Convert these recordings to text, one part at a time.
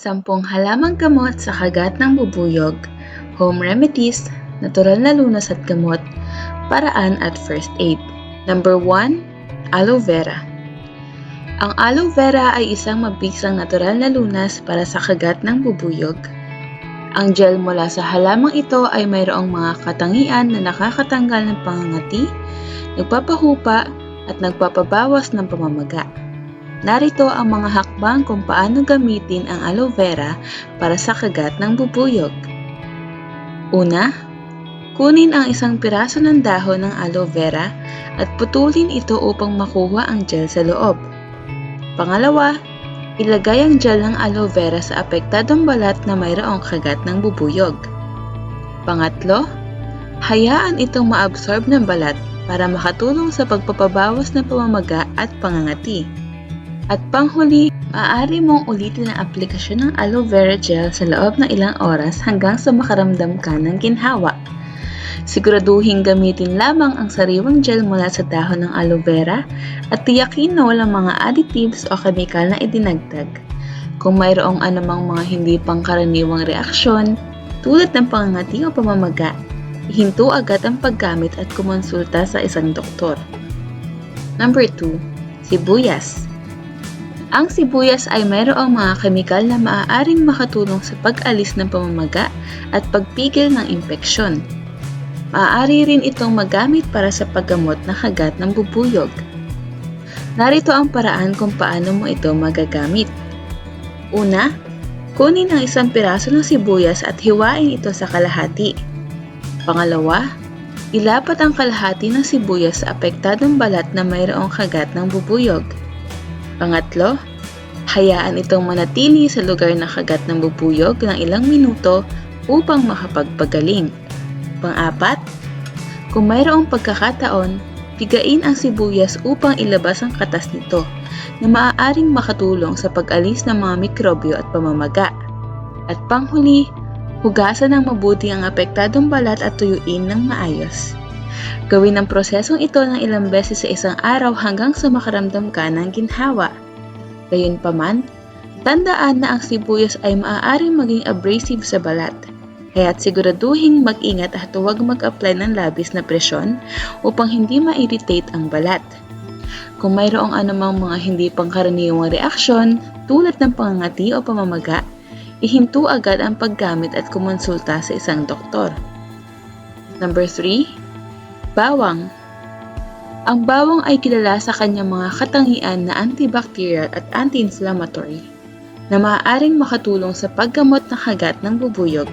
Sampung halamang gamot sa kagat ng bubuyog, home remedies, natural na lunas at gamot, paraan at first aid. Number 1, aloe vera. Ang aloe vera ay isang mabisang natural na lunas para sa kagat ng bubuyog. Ang gel mula sa halamang ito ay mayroong mga katangian na nakakatanggal ng pangangati, nagpapahupa, at nagpapabawas ng pamamaga. Narito ang mga hakbang kung paano gamitin ang aloe vera para sa kagat ng bubuyog. Una, kunin ang isang piraso ng dahon ng aloe vera at putulin ito upang makuha ang gel sa loob. Pangalawa, ilagay ang gel ng aloe vera sa apektadong balat na mayroong kagat ng bubuyog. Pangatlo, hayaan itong maabsorb ng balat para makatulong sa pagpapabawas ng pamamaga at pangangati. At panghuli, maaari mong ulitin ang aplikasyon ng aloe vera gel sa loob ng ilang oras hanggang sa makaramdam ka ng ginhawa. Siguraduhin gamitin lamang ang sariwang gel mula sa dahon ng aloe vera at tiyakin na walang mga additives o kemikal na idinagdag. Kung mayroong anumang mga hindi pangkaraniwang reaksyon, tulad ng pangangati o pamamaga, ihinto agad ang paggamit at kumonsulta sa isang doktor. Number 2. Sibuyas Ang sibuyas ay mayroong mga kemikal na maaaring makatulong sa pag-alis ng pamamaga at pagpigil ng impeksyon. Maaari rin itong magamit para sa paggamot ng kagat ng bubuyog. Narito ang paraan kung paano mo ito magagamit. Una, kunin ang isang piraso ng sibuyas at hiwain ito sa kalahati. Pangalawa, ilapat ang kalahati ng sibuyas sa apektadong balat na mayroong kagat ng bubuyog. Pangatlo, hayaan itong manatili sa lugar na kagat ng bubuyog ng ilang minuto upang makapagpagaling. Pang-apat, kung mayroong pagkakataon, pigain ang sibuyas upang ilabas ang katas nito na maaaring makatulong sa pag-alis ng mga mikrobyo at pamamaga. At panghuli, hugasan ng mabuti ang apektadong balat at tuyuin ng maayos. Gawin ang prosesong ito ng ilang beses sa isang araw hanggang sa makaramdam ka ng ginhawa. Gayunpaman, tandaan na ang sibuyas ay maaaring maging abrasive sa balat. Kaya't siguraduhin mag-ingat at huwag mag-apply ng labis na presyon upang hindi ma-irritate ang balat. Kung mayroong anumang mga hindi pangkaraniwang reaksyon tulad ng pangangati o pamamaga, ihinto agad ang paggamit at kumonsulta sa isang doktor. Number 3. Bawang Ang bawang ay kilala sa kanyang mga katangian na antibacterial at anti-inflammatory na maaaring makatulong sa paggamot ng kagat ng bubuyog.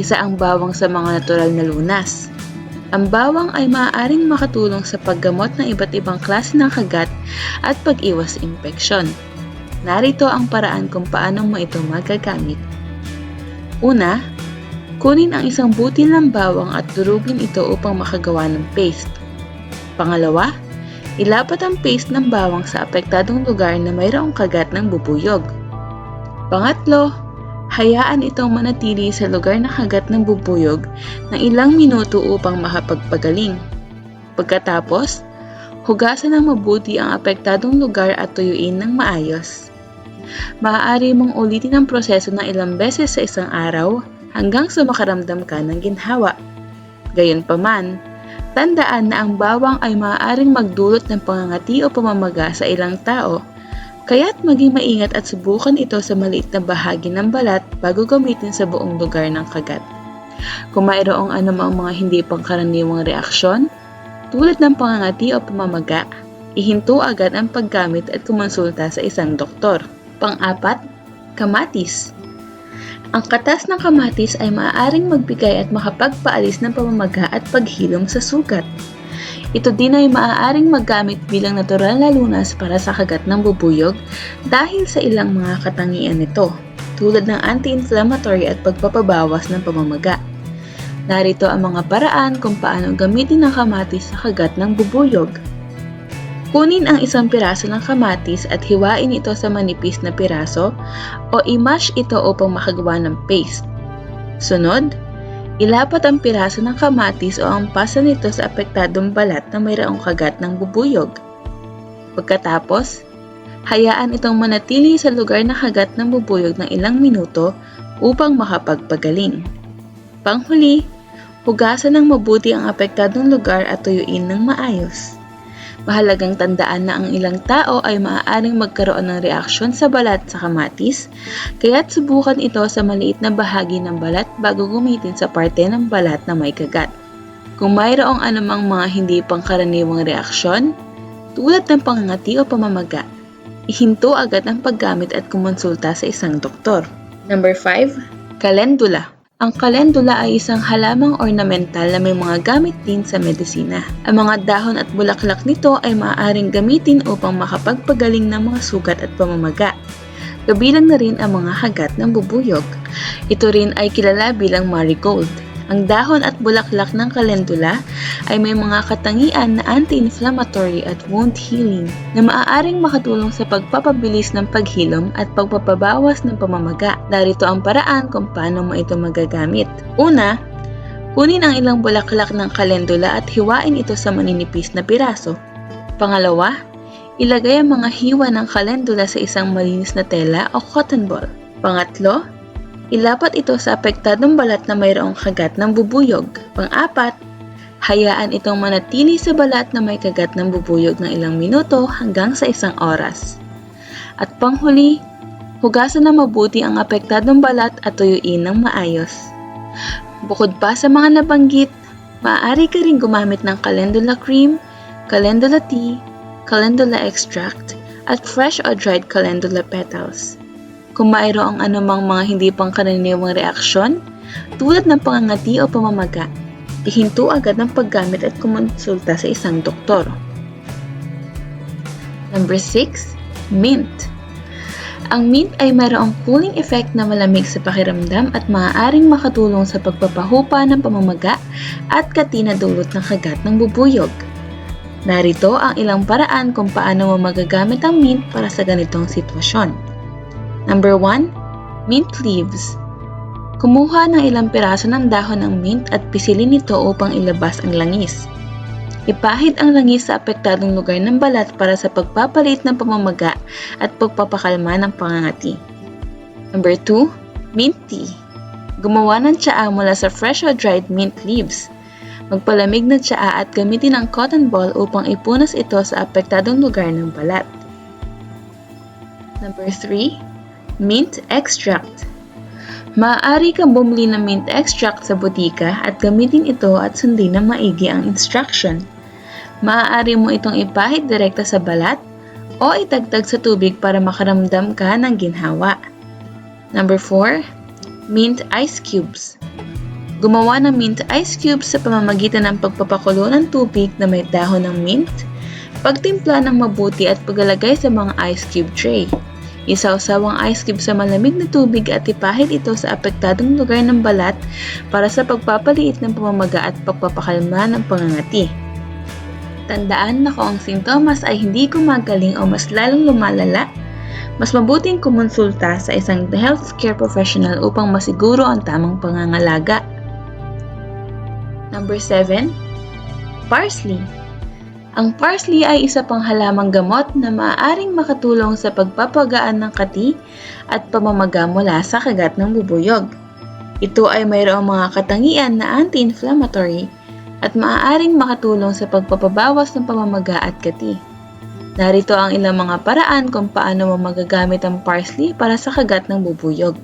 Isa ang bawang sa mga natural na lunas. Ang bawang ay maaaring makatulong sa paggamot ng iba't ibang klase ng kagat at pag-iwas impeksyon. Narito ang paraan kung paano mo ito magagamit. Una, kunin ang isang butil ng bawang at durugin ito upang makagawa ng paste. Pangalawa, ilapat ang paste ng bawang sa apektadong lugar na mayroong kagat ng bubuyog. Pangatlo, hayaan itong manatili sa lugar na kagat ng bubuyog ng ilang minuto upang makapagpagaling. Pagkatapos, hugasan ng mabuti ang apektadong lugar at tuyuin ng maayos. Maaari mong ulitin ang proseso ng ilang beses sa isang araw hanggang sa makaramdam ka ng ginhawa. Gayunpaman, tandaan na ang bawang ay maaaring magdulot ng pangangati o pamamaga sa ilang tao, kaya't maging maingat at subukan ito sa maliit na bahagi ng balat bago gamitin sa buong lugar ng kagat. Kung mayroong anumang mga hindi pangkaraniwang reaksyon, tulad ng pangangati o pamamaga, ihinto agad ang paggamit at kumonsulta sa isang doktor. Pang-apat, kamatis. Ang katas ng kamatis ay maaaring magbigay at makapagpaalis ng pamamaga at paghilom sa sugat. Ito din ay maaaring magamit bilang natural na lunas para sa kagat ng bubuyog dahil sa ilang mga katangian nito, tulad ng anti-inflammatory at pagpapabawas ng pamamaga. Narito ang mga paraan kung paano gamitin ang kamatis sa kagat ng bubuyog. Kunin ang isang piraso ng kamatis at hiwain ito sa manipis na piraso o i-mash ito upang makagawa ng paste. Sunod, ilapat ang piraso ng kamatis o ang pasa nito sa apektadong balat na mayroong kagat ng bubuyog. Pagkatapos, Hayaan itong manatili sa lugar na kagat ng bubuyog ng ilang minuto upang makapagpagaling. Panghuli, hugasan ng mabuti ang apektadong lugar at tuyuin ng maayos. Mahalagang tandaan na ang ilang tao ay maaaring magkaroon ng reaksyon sa balat sa kamatis, kaya't subukan ito sa maliit na bahagi ng balat bago gamitin sa parte ng balat na may kagat. Kung mayroong anumang mga hindi pangkaraniwang reaksyon, tulad ng pangangati o pamamaga, ihinto agad ang paggamit at kumonsulta sa isang doktor. Number 5. Kalendula ang kalendula ay isang halamang ornamental na may mga gamit din sa medisina. Ang mga dahon at bulaklak nito ay maaaring gamitin upang makapagpagaling ng mga sugat at pamamaga. Kabilang na rin ang mga hagat ng bubuyog. Ito rin ay kilala bilang marigold. Ang dahon at bulaklak ng kalendula ay may mga katangian na anti-inflammatory at wound healing na maaaring makatulong sa pagpapabilis ng paghilom at pagpapabawas ng pamamaga. Narito ang paraan kung paano mo ito magagamit. Una, kunin ang ilang bulaklak ng kalendula at hiwain ito sa maninipis na piraso. Pangalawa, ilagay ang mga hiwa ng kalendula sa isang malinis na tela o cotton ball. Pangatlo, Ilapat ito sa apektadong balat na mayroong kagat ng bubuyog. Pang-apat, hayaan itong manatili sa balat na may kagat ng bubuyog ng ilang minuto hanggang sa isang oras. At panghuli, hugasan na mabuti ang apektadong balat at tuyuin ng maayos. Bukod pa sa mga nabanggit, maaari ka rin gumamit ng calendula cream, calendula tea, calendula extract, at fresh or dried calendula petals. Kung mayroong anumang mga hindi pangkaraniwang reaksyon, tulad ng pangangati o pamamaga, ihinto agad ang paggamit at kumonsulta sa isang doktor. Number 6. Mint. Ang mint ay mayroong cooling effect na malamig sa pakiramdam at maaaring makatulong sa pagpapahupa ng pamamaga at kati na dulot ng kagat ng bubuyog. Narito ang ilang paraan kung paano mo magagamit ang mint para sa ganitong sitwasyon. Number 1. Mint leaves. Kumuha ng ilang piraso ng dahon ng mint at pisilin ito upang ilabas ang langis. Ipahid ang langis sa apektadong lugar ng balat para sa pagpapalit ng pamamaga at pagpapakalma ng pangangati. Number 2. Mint tea. Gumawa ng tsaa mula sa fresh or dried mint leaves. Magpalamig ng tsaa at gamitin ang cotton ball upang ipunas ito sa apektadong lugar ng balat. Number 3 Mint extract. Maaari kang bumili ng mint extract sa butika at gamitin ito at sundin ng maigi ang instruction. Maaari mo itong ipahid direkta sa balat o itagtag sa tubig para makaramdam ka ng ginhawa. Number 4. Mint ice cubes. Gumawa ng mint ice cubes sa pamamagitan ng pagpapakulo ng tubig na may dahon ng mint, pagtimpla ng mabuti at paglalagay sa mga ice cube tray. Isawsaw ang ice cube sa malamig na tubig at ipahid ito sa apektadong lugar ng balat para sa pagpapaliit ng pamamaga at pagpapakalma ng pangangati. Tandaan na kung ang sintomas ay hindi gumagaling o mas lalong lumalala, mas mabuting kumonsulta sa isang healthcare professional upang masiguro ang tamang pangangalaga. Number 7. Parsley ang parsley ay isa pang halamang gamot na maaaring makatulong sa pagpapagaan ng kati at pamamaga mula sa kagat ng bubuyog. Ito ay mayroong mga katangian na anti-inflammatory at maaaring makatulong sa pagpapabawas ng pamamaga at kati. Narito ang ilang mga paraan kung paano mo magagamit ang parsley para sa kagat ng bubuyog.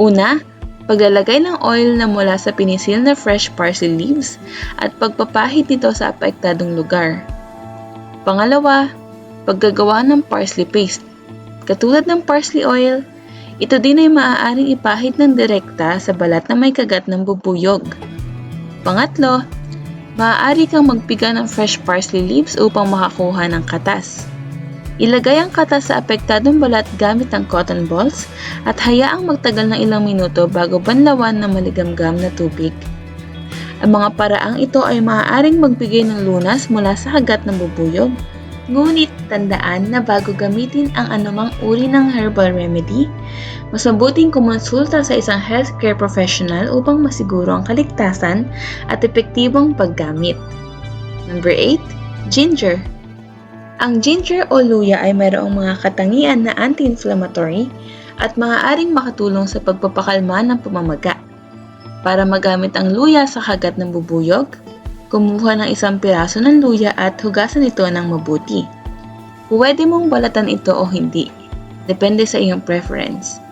Una, paglalagay ng oil na mula sa pinisil na fresh parsley leaves at pagpapahid nito sa apektadong lugar. Pangalawa, paggagawa ng parsley paste. Katulad ng parsley oil, ito din ay maaaring ipahid ng direkta sa balat na may kagat ng bubuyog. Pangatlo, maaari kang magpiga ng fresh parsley leaves upang makakuha ng katas. Ilagay ang katas sa apektadong balat gamit ang cotton balls at hayaang magtagal ng ilang minuto bago banlawan ng maligamgam na tubig. Ang mga paraang ito ay maaaring magbigay ng lunas mula sa hagat ng bubuyog. Ngunit tandaan na bago gamitin ang anumang uri ng herbal remedy, mas mabuting kumonsulta sa isang healthcare professional upang masiguro ang kaligtasan at epektibong paggamit. Number 8. Ginger Ang ginger o luya ay mayroong mga katangian na anti-inflammatory at maaaring makatulong sa pagpapakalma ng pamamaga. Para magamit ang luya sa kagat ng bubuyog, kumuha ng isang piraso ng luya at hugasan ito ng mabuti. Pwede mong balatan ito o hindi, depende sa iyong preference.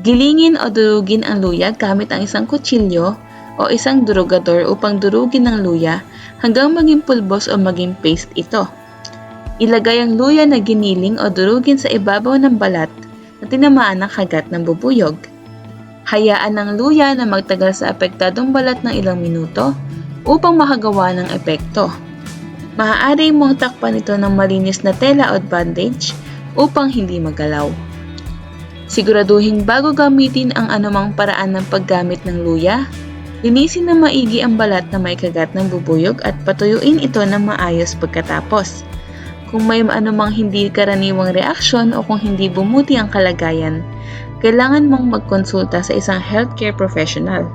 Gilingin o durugin ang luya gamit ang isang kutsilyo o isang durugador upang durugin ang luya hanggang maging pulbos o maging paste ito. Ilagay ang luya na giniling o durugin sa ibabaw ng balat na tinamaan ng kagat ng bubuyog. Hayaan ng luya na magtagal sa apektadong balat ng ilang minuto upang makagawa ng epekto. Maaari mong takpan ito ng malinis na tela o bandage upang hindi magalaw. Siguraduhin bago gamitin ang anumang paraan ng paggamit ng luya, linisin na maigi ang balat na may kagat ng bubuyog at patuyuin ito ng maayos pagkatapos. Kung may anumang hindi karaniwang reaksyon o kung hindi bumuti ang kalagayan, kailangan mong magkonsulta sa isang healthcare professional.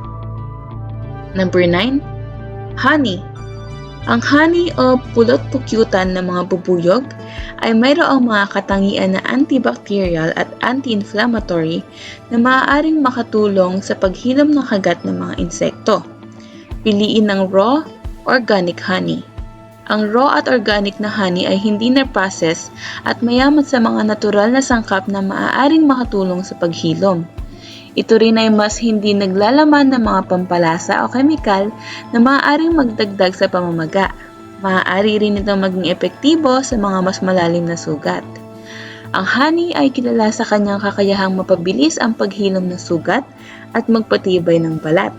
Number 9. Honey. Ang honey o pulot-pukyutan ng mga bubuyog ay mayroong mga katangian na antibacterial at anti-inflammatory na maaaring makatulong sa paghilom ng kagat ng mga insekto. Piliin ng raw, organic honey. Ang raw at organic na honey ay hindi na-process at mayaman sa mga natural na sangkap na maaaring makatulong sa paghilom. Ito rin ay mas hindi naglalaman ng mga pampalasa o kemikal na maaaring magdagdag sa pamamaga. Maaari rin ito maging epektibo sa mga mas malalim na sugat. Ang honey ay kilala sa kanyang kakayahang mapabilis ang paghilom ng sugat at magpatibay ng balat.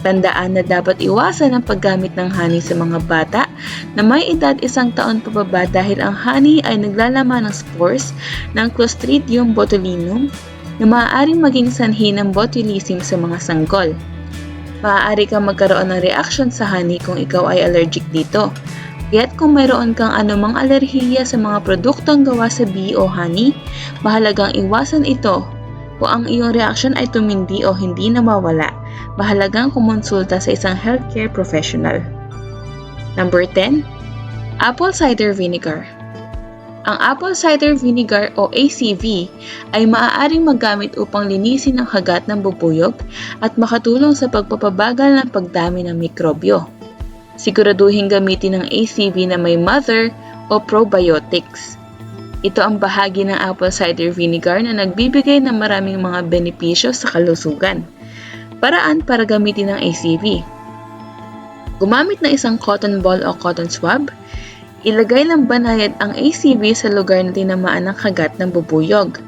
Tandaan na dapat iwasan ang paggamit ng honey sa mga bata na may edad isang taon pababa dahil ang honey ay naglalaman ng spores ng Clostridium botulinum na maaaring maging sanhi ng botulism sa mga sanggol. Maaari kang magkaroon ng reaksyon sa honey kung ikaw ay allergic dito. Kaya't kung mayroon kang anumang alerhiya sa mga produktong gawa sa bee o honey, mahalagang iwasan ito. Kung ang iyong reaksyon ay tumindi o hindi na mawala, mahalagang kumonsulta sa isang healthcare professional. Number 10. Apple cider vinegar. Ang apple cider vinegar o ACV ay maaaring magamit upang linisin ang kagat ng bubuyog at makatulong sa pagpapabagal ng pagdami ng mikrobyo. Siguraduhin gamitin ang ACV na may mother o probiotics. Ito ang bahagi ng apple cider vinegar na nagbibigay ng maraming mga benepisyo sa kalusugan. Paraan para gamitin ang ACV. Gumamit ng isang cotton ball o cotton swab Ilagay ng banayad ang ACV sa lugar na tinamaan ng kagat ng bubuyog.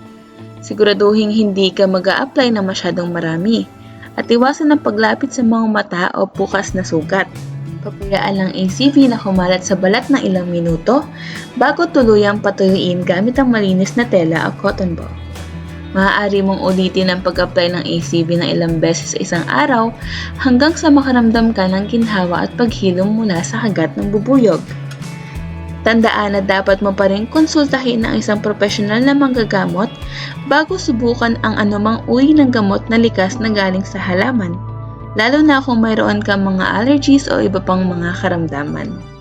Siguraduhin hindi ka mag apply na masyadong marami at iwasan ang paglapit sa mga mata o bukas na sugat. Papayaan ang ACV na kumalat sa balat ng ilang minuto bago tuluyang patuyuin gamit ang malinis na tela o cotton ball. Maaari mong ulitin ang pag-apply ng ACV ng ilang beses sa isang araw hanggang sa makaramdam ka ng ginhawa at paghilom mula sa kagat ng bubuyog. Tandaan na dapat mo pa rin konsultahin ang isang profesional na manggagamot bago subukan ang anumang uri ng gamot na likas na galing sa halaman, lalo na kung mayroon kang mga allergies o iba pang mga karamdaman.